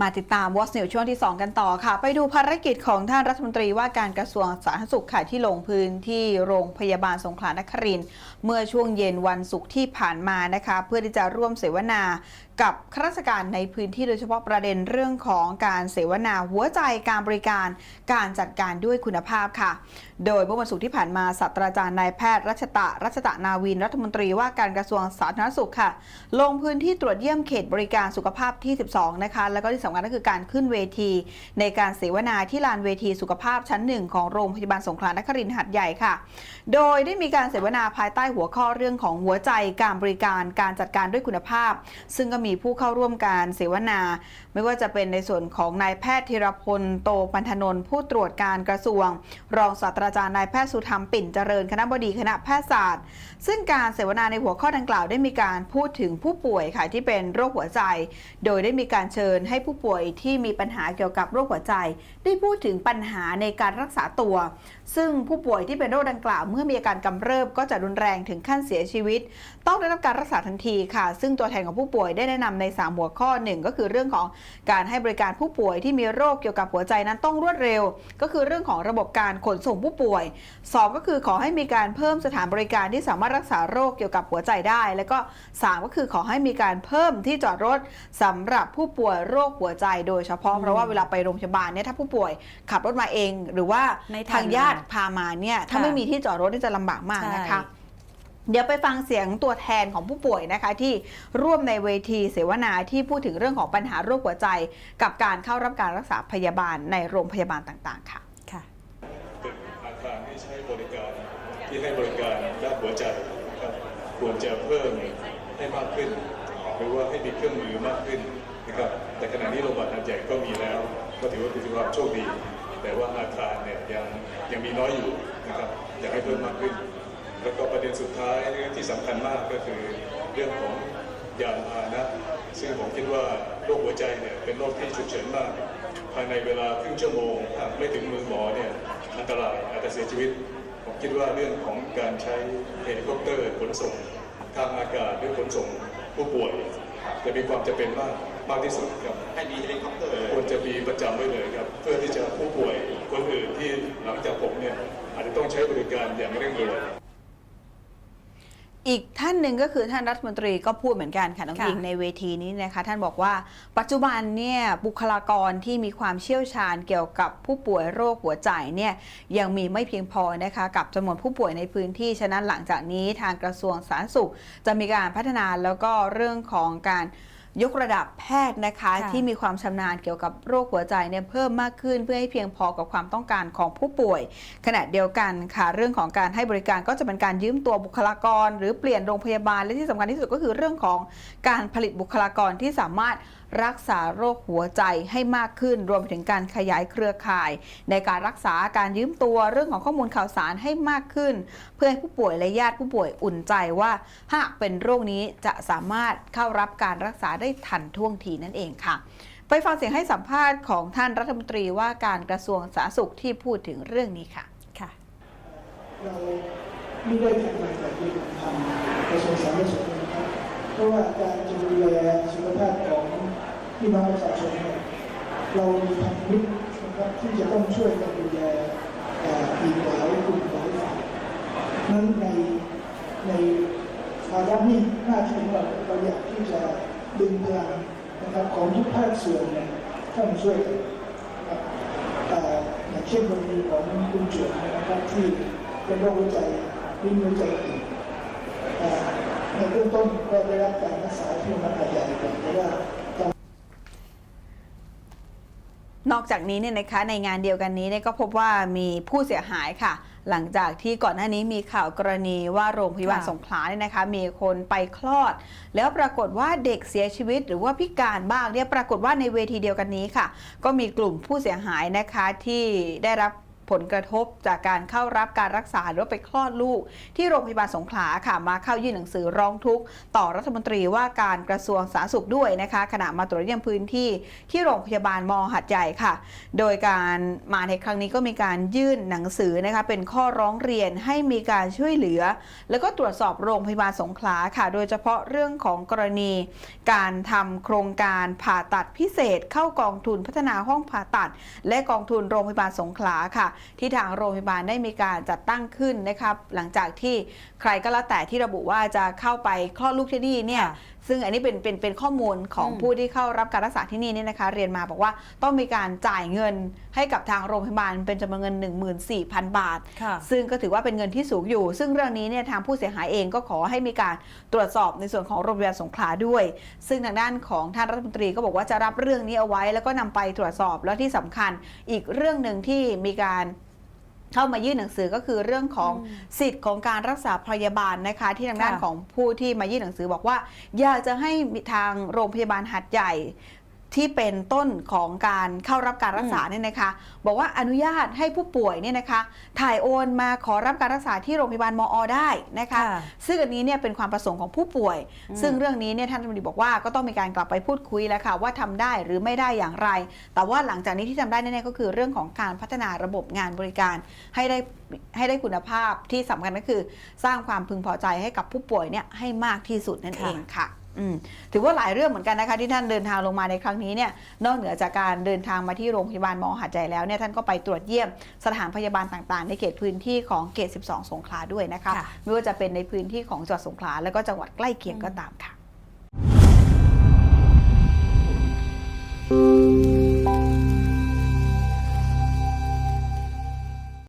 มาติดตามวอสเนวช่วงที่ 2 กันต่อค่ะ ไปดูภารกิจของท่านรัฐมนตรีว่าการกระทรวงสาธารณสุขค่ะที่ลงพื้นที่โรงพยาบาลสงขลานครินเมื่อช่วงเย็นวันศุกร์ที่ผ่านมานะคะ เพื่อที่จะร่วมเสวนา กับข้าราชการในพื้นที่โดยเฉพาะประเด็นเรื่องของการเสวนาหัวใจการบริการการจัดการด้วยคุณภาพค่ะ โดยเมื่อวันศุกร์ที่ผ่านมาศาสตราจารย์นายแพทย์รัชตะรัชตะนาวินรัฐมนตรีว่าการกระทรวงสาธารณสุขค่ะ ลงพื้นที่ตรวจเยี่ยมเขตบริการสุขภาพที่ 12 นะคะ แล้วก็ที่สำคัญก็คือการขึ้นเวที ในการเสวนาที่ลานเวทีสุขภาพชั้นหนึ่งของโรงพยาบาลสงขลานครินทร์หัดใหญ่ค่ะ โดยได้มีการเสวนาภายใต้หัวข้อเรื่องของหัวใจการบริการการจัดการด้วยคุณภาพ ซึ่งก็มีมีผู้เข้าร่วมการเสวนา ไม่ว่าจะเป็นในส่วนของนายแพทย์ธีรพลโตปันธนนท์ผู้ตรวจการกระทรวง รองศาสตราจารย์นายแพทย์สุธรรมปิ่นเจริญคณะบดีคณะแพทยศาสตร์ ซึ่งการเสวนาในหัวข้อดังกล่าวได้มีการพูดถึงผู้ป่วยค่ะที่เป็นโรคหัวใจ โดยได้มีการเชิญให้ผู้ป่วยที่มีปัญหาเกี่ยวกับโรคหัวใจ ได้พูดถึงปัญหาในการรักษาตัว ซึ่งผู้ป่วยที่เป็นโรคดังกล่าวเมื่อมีอาการกำเริบก็จะรุนแรงถึงขั้นเสียชีวิต ต้องได้รับการรักษาทันทีค่ะ ซึ่งตัวแทนของผู้ป่วยได้แนะนำใน 3 หัวข้อหนึ่งก็คือเรื่องของการให้บริการผู้ป่วยที่มีโรคเกี่ยวกับหัวใจนั้นต้องรวดเร็ว ก็คือเรื่องของระบบการขนส่งผู้ป่วย 2 ก็คือขอให้มีการเพิ่มสถานบริการที่สามารถรักษาโรคเกี่ยวกับหัวใจได้ แล้วก็ 3 ก็คือขอให้มีการเพิ่มที่จอดรถสำหรับผู้ป่วยโรคหัวใจ โดยเฉพาะเพราะว่าเวลาไปโรงพยาบาลเนี่ยถ้าผู้ป่วยขับรถมาเอง หรือว่าทางญาติพามาเนี่ยถ้าไม่มีที่จอดรถนี่จะลำบากมากนะคะ เดี๋ยวไปฟังเสียงตัวแทนของผู้ป่วยนะคะ ที่ร่วมในเวทีเสวนาที่พูดถึงเรื่องของปัญหาโรคหัวใจ กับการเข้ารับการรักษาพยาบาลในโรงพยาบาลต่างๆ ค่ะค่ะเป็นอาคารที่ใช้บริการที่ให้บริการด้านหัวใจนะครับควรจะเพิ่มให้มากขึ้น หรือว่าให้มีเครื่องมือมากขึ้นนะครับแต่ขณะนี้โรงพยาบาลหัดใหญ่ก็มีแล้วก็ถือว่าเป็นความโชคดี แต่ว่าอาคารเนี่ยยังยังมีน้อยอยู่นะครับอยากให้เพิ่มมากขึ้น แล้วก็ประเด็นสุดท้ายที่สำคัญมากก็คือเรื่องของยานพาหนะ ซึ่งผมคิดว่าโรคหัวใจเนี่ยเป็นโรคที่ฉุกเฉินมาก ภายในเวลาครึ่งชั่วโมงหากไม่ถึงมือหมอเนี่ยอันตรายอาจจะเสียชีวิต ผมคิดว่าเรื่องของการใช้เฮลิคอปเตอร์ขนส่งทางอากาศหรือขนส่งผู้ป่วยจะมีความจำเป็นมากมากที่สุดครับให้มีเฮลิคอปเตอร์ควรจะมีประจำไว้เลยครับเพื่อที่จะผู้ป่วยคนอื่นที่หลังจากผมเนี่ยอาจจะต้องใช้บริการอย่างเร่งด่วน อีกท่านหนึ่งก็คือท่านรัฐมนตรีก็พูดเหมือนกันค่ะน้องค่ะหญิงในเวทีนี้นะคะ ท่านบอกว่าปัจจุบันเนี่ยบุคลากรที่มีความเชี่ยวชาญเกี่ยวกับผู้ป่วยโรคหัวใจเนี่ยยังมีไม่เพียงพอนะคะกับจำนวนผู้ป่วยในพื้นที่ฉะนั้นหลังจากนี้ทางกระทรวงสาธารณสุข จะมีการพัฒนาแล้วก็เรื่องของการ ยกระดับแพทย์นะคะค่ะที่มีความชำนาญเกี่ยวกับโรคหัวใจเนี่ยเพิ่มมากขึ้นเพื่อให้เพียงพอกับความต้องการของผู้ป่วย ขณะเดียวกันค่ะ เรื่องของการให้บริการก็จะเป็นการยืมตัวบุคลากร หรือเปลี่ยนโรงพยาบาลและที่สำคัญที่สุดก็คือเรื่องของการผลิตบุคลากรที่สามารถรักษาโรคหัวใจให้มากขึ้น รวมไปถึงการขยายเครือข่าย ในการรักษาการยืมตัวเรื่องของข้อมูลข่าวสารให้มากขึ้น เพื่อให้ผู้ป่วยและญาติผู้ป่วยอุ่นใจว่า หากเป็นโรคนี้จะสามารถเข้ารับการรักษาได้ทันท่วงทีนั่นเองค่ะ ไปฟังเสียงให้สัมภาษณ์ของท่านรัฐมนตรีว่าการกระทรวงสาธารณสุขที่พูดถึงเรื่องนี้ค่ะค่ะเราไม่ได้ทำงานแบบที่ผมทำกระทรวงสาธารณสุขนะครับเพราะว่าการจะดูแลสุขภาพของพี่น้องประชาชนเนี่ยเรามีพันธมิตรนะครับที่จะต้องช่วยกันดูแลเอ่ออีกหลายกลุ่มหลายฝ่ายนั้นในในภาระนี้หน้าที่ของเราเราอยากที่จะ ดึงพลังนะครับของทุกภาคส่วนเนี่ยเข้ามาช่วยกันนะครับเอ่ออย่างเช่นกรณีของคุณจวนนะครับที่เป็นโรคหัวใจวิ่งหัวใจตีบเอ่อในเบื้องต้นก็ได้รับการรักษาที่โรงพยาบาลหาดใหญ่ก่อนเพราะว่านอกจากนี้เนี่ยนะคะในงานเดียวกันนี้เนี่ยก็พบว่ามีผู้เสียหายค่ะ หลังจากที่ก่อนหน้านี้มีข่าวกรณีว่าโรงพยาบาลสงขลาเนี่ยนะคะ มีคนไปคลอด แล้วปรากฏว่าเด็กเสียชีวิตหรือว่าพิการบ้างเนี่ยปรากฏว่าในเวทีเดียวกันนี้ค่ะ ก็มีกลุ่มผู้เสียหายนะคะที่ได้รับ ผลกระทบจากการเข้ารับการรักษาหรือไปคลอดลูก ที่โรงพยาบาลสงขลาค่ะ มาเข้ายื่นหนังสือร้องทุกข์ต่อรัฐมนตรีว่าการกระทรวงสาธารณสุขด้วยนะคะ ขณะมาตรวจเยี่ยมพื้นที่ที่โรงพยาบาลมหัดใหญ่ค่ะ โดยการมาในครั้งนี้ก็มีการยื่นหนังสือนะคะเป็นข้อร้องเรียนให้มีการช่วยเหลือ แล้วก็ตรวจสอบโรงพยาบาลสงขลาค่ะ โดยเฉพาะเรื่องของกรณี การทำโครงการผ่าตัดพิเศษ เข้ากองทุนพัฒนาห้องผ่าตัด และกองทุนโรงพยาบาลสงขลาค่ะที่ทางโรงพยาบาลได้มีการจัดตั้งขึ้นนะครับหลังจากที่ใครก็แล้วแต่ที่ระบุว่าจะเข้าไปคลอดลูกที่นี่เนี่ยซึ่งอันนี้เป็นเป็นเป็นข้อมูลของอืมผู้ที่เข้ารับการรักษาที่นี่เนี่ยนะคะ เรียนมาบอกว่าต้องมีการจ่ายเงินให้กับทางโรงพยาบาลเป็นจำนวนเงิน 14,000 บาทค่ะซึ่งก็ถือว่าเป็นเงินที่สูงอยู่ ซึ่งเรื่องนี้เนี่ยทางผู้เสียหายเองก็ขอให้มีการตรวจสอบในส่วนของโรงพยาบาลสงขลาด้วย ซึ่งทางด้านของท่านรัฐมนตรีก็บอกว่าจะรับเรื่องนี้เอาไว้ แล้วก็นำไปตรวจสอบแล้วที่สำคัญอีกเรื่องหนึ่งที่มีการ เข้ามายื่นหนังสือก็คือเรื่องของอืมสิทธิ์ของการรักษาพยาบาลนะคะ ที่ทางด้านค่ะของผู้ที่มายื่นหนังสือบอกว่า อยากจะให้ทางโรงพยาบาลหัดใหญ่ ที่เป็นต้นของการเข้ารับการรักษาเนี่ยนะคะ บอกว่าอนุญาตให้ผู้ป่วยเนี่ยนะคะ ถ่ายโอนมาขอรับการรักษาที่โรงพยาบาลมอ ได้นะคะค่ะซึ่งอันนี้เนี่ยเป็นความประสงค์ของผู้ป่วยอืมซึ่งเรื่องนี้เนี่ยท่านรัฐมนตรีบอกว่าก็ต้องมีการกลับไปพูดคุยแล้วค่ะว่าทำได้หรือไม่ได้อย่างไร แต่ว่าหลังจากนี้ที่ทำได้แน่ๆก็คือเรื่องของการพัฒนาระบบงานบริการให้ได้ให้ได้คุณภาพที่สำคัญก็คือ สร้างความพึงพอใจให้กับผู้ป่วยเนี่ยให้มากที่สุดนั่นค่ะเองค่ะอืม ถือว่าหลายเรื่องเหมือนกันนะคะที่ท่านเดินทางลงมาในครั้งนี้เนี่ยนอกเหนือจากการเดินทางมาที่โรงพยาบาลมอหัดใหญ่แล้วเนี่ยท่านก็ไปตรวจเยี่ยมสถานพยาบาลต่างๆ ในเขตพื้นที่ของเขต 12 สงขลาด้วยนะคะค่ะไม่ว่าจะเป็นในพื้นที่ของจังหวัดสงขลาแล้วก็จังหวัดใกล้เคียงก็ตามค่ะ